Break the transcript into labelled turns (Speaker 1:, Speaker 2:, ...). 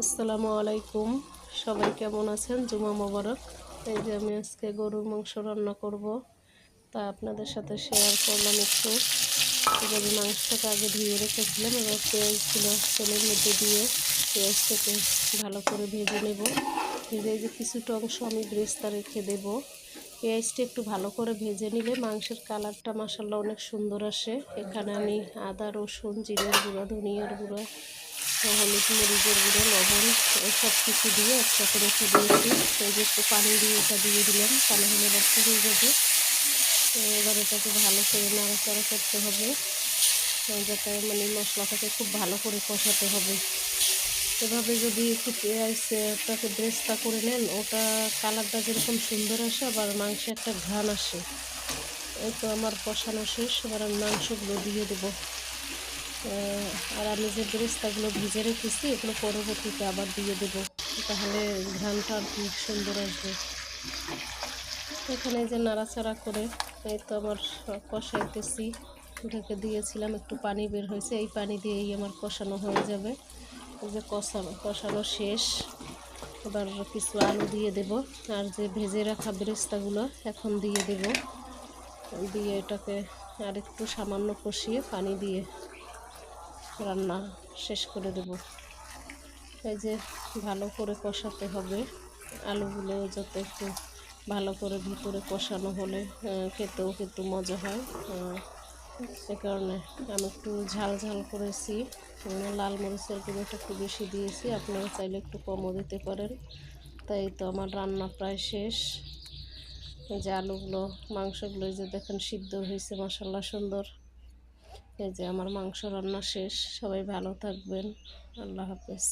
Speaker 1: আসসালামু আলাইকুম। সবাই কেমন আছেন? জুমা মোবারক। এই যে আমি আজকে গরুর মাংস রান্না করব। তা আপনাদের সাথে শেয়ার করলাম একটু। গরুর মাংসটাকে আগে ধুয়ে রেখেছিলাম, এবার পেঁয়াজগুলো তেলের মধ্যে দিয়ে পেঁয়াজটাকে ভালো করে ভেজে নেব। ভেজে যে কিছুটা অংশ আমি ব্রেস্তা রেখে দেব। পেঁয়াজটা একটু ভালো করে ভেজে নিলে মাংসের কালারটা মাসাল্লাহ অনেক সুন্দর আসে। এখানে আমি আদা, রসুন, জিরের গুঁড়া, ধনিয়ার গুঁড়া হলুদ মরিচের গুঁড়ো, লবণ সব কিছু দিয়ে একসাথে রেখে দিয়েছি। এই যে একটু পানি দিয়ে এটা দিয়ে দিলাম, তাহলে হলে রক্ত হয়ে যাবে। এবার এটাকে ভালো করে নাড়াচাড়া করতে হবে। যাতে মানে মশলাটাকে খুব ভালো করে কষাতে হবে। এভাবে যদি একটু পেঁয়াজটাকে ব্রেস্তা করে নেন, ওটা কালারটা যেরকম সুন্দর আসে, আবার মাংসে একটা ঘ্রাণ আসে। এই তো আমার কষানো শেষ, এবার আমি মাংসগুলো দিয়ে দেবো। আর আমি যে বেরেস্তাগুলো ভিজে রেখেছি, এগুলো পরবর্তীতে আবার দিয়ে দেবো। তাহলে ঘ্রানটা আর কি সুন্দর আসবে। এখানে যে নাড়াচাড়া করে, এই তো আমার কষাইতেছি। ঢেকে দিয়েছিলাম, একটু পানি বের হয়েছে। এই পানি দিয়েই আমার কষানো হয়ে যাবে। এই যে কষানো কষানো শেষ। এবার কিছু আলু দিয়ে দেব। আর যে ভেজে রাখা বেরেস্তাগুলো, এখন দিয়ে দেব। দিয়ে এটাকে আর একটু সামান্য কষিয়ে পানি দিয়ে রান্না শেষ করে দেব। এই যে ভালো করে কষাতে হবে। আলুগুলো যাতে একটু ভালো করে ভিতরে কষানো হলে খেতেও কিন্তু মজা হয়। সে কারণে আমি একটু ঝাল ঝাল করেছি। লাল মরিচের গুঁড়োটা একটু বেশি দিয়েছি। আপনারা চাইলে একটু কমও দিতে পারেন। তাই তো আমার রান্না প্রায় শেষ। যে আলুগুলো, মাংসগুলো যে দেখেন সিদ্ধ হয়েছে মশাল্লা সুন্দর। এই যে আমার মাংস রান্না শেষ সবাই ভালো থাকবেন আল্লাহ হাফেজ।